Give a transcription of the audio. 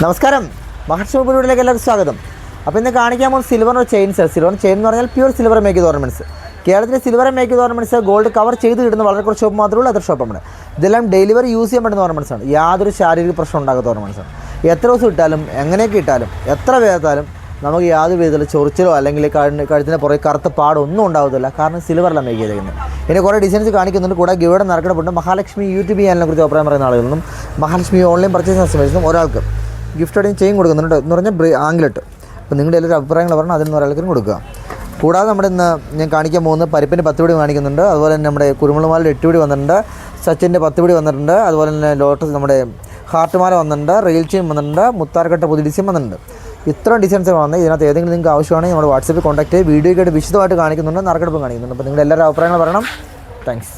നമസ്കാരം. മഹർഷി മഹർഷമപുരിയിലേക്ക് എല്ലാവർക്കും സ്വാഗതം. അപ്പോൾ ഇന്ന് കാണിക്കാൻ പോകുന്ന silver chains sale silver chain എന്ന് പറഞ്ഞാൽ പ്യൂർ സിൽവർ മേക്ക് ഓർണമെന്റ്സ് കേരളത്തിലെ silver make ornaments gold cover ചെയ്ത് കിട്ടുന്ന വളരെ കുറച്ച് ഷോപ്പ് മാത്രമേ ഉള്ളൂ അത്ര ഷോപ്പാണ് ഇതെല്ലാം ഡെലിവറി യൂസ് ചെയ്യാൻ പറ്റുന്ന ഓർണമെന്റ്സ് ആണ്. യാതൊരു ശാരീരിക പ്രശ്നം ഉണ്ടാകാത്ത ഓർണമെന്റ്സ് ആണ്. എത്ര ദിവസം ഇട്ടാലും എങ്ങനെയൊക്കെ ഇട്ടാലും എത്ര വേർത്താലും നമുക്ക് യാതൊരു വിധത്തിലുള്ള ചൊറിച്ചിലോ അല്ലെങ്കിൽ കഴുത്തിന്റെ പുറകെ കറുത്ത പാടോ ഒന്നും ഉണ്ടാകത്തില്ല കാരണം സിൽവറിലാണ് മേക്ക് ചെയ്തേക്കുന്നത്. ഇനി കുറേ ഡിസൈൻസ് കാണിക്കുന്നുണ്ട്. കൂടെ ഗിവിടെ നടക്കണപ്പെട്ട് മഹാലക്ഷ്മി യൂട്യൂബ് ചാനലിനെ കുറിച്ച് അഭിപ്രായം പറയുന്ന ആളുകളിലും മഹാലക്ഷ്മി ഓൺലൈൻ പർച്ചേസ് കസ്റ്റമേഴ്സും ഒരാൾക്ക്. ഗിഫ്റ്റ് അടിയും ചെയിൻ കൊടുക്കുന്നുണ്ട് എന്ന് പറഞ്ഞാൽ ബ്രേ ആംഗ്ലറ്റ് അപ്പോൾ നിങ്ങളുടെ എല്ലാവരും അഭിപ്രായങ്ങൾ പറഞ്ഞാൽ അതിൽ നിന്ന് ഒരാൾക്കും കൊടുക്കുക. കൂടാതെ നമ്മുടെ ഇന്ന് ഞാൻ കാണിക്കാൻ പോകുന്നത് പരിപ്പിന്റെ പത്ത് പിടി കാണിക്കുന്നുണ്ട്. അതുപോലെ തന്നെ നമ്മുടെ കുരുമുളമാലിന്റെ എട്ട് പിടി വന്നിട്ടുണ്ട്. സച്ചിന്റെ പത്ത് പിടി വന്നിട്ടുണ്ട്. അതുപോലെ തന്നെ ലോട്ടസ് നമ്മുടെ ഹാർട്ട്മാല വന്നിട്ടുണ്ട്. റെയിൽ ചെയിൻ വന്നിട്ടുണ്ട്. മുത്താർക്കട്ട പുതിയ ഡിസൈൻ വന്നിട്ടുണ്ട്. ഇത്രയും ഡിസൈൻസ് വന്നത് ഇതിനകത്ത് ഏതെങ്കിലും നിങ്ങൾക്ക് ആവശ്യമാണെങ്കിൽ നമ്മുടെ വാട്സപ്പിൽ കോൺടാക്ട് ചെയ്ത് വീഡിയോ കേട്ട് വിശദമായിട്ട് കാണിക്കുന്നുണ്ട്. നറുക്കെടുപ്പ് കാണിക്കുന്നുണ്ട്. അപ്പോൾ നിങ്ങളുടെ എല്ലാവരും അഭിപ്രായങ്ങൾ പറയണം. താങ്ക്സ്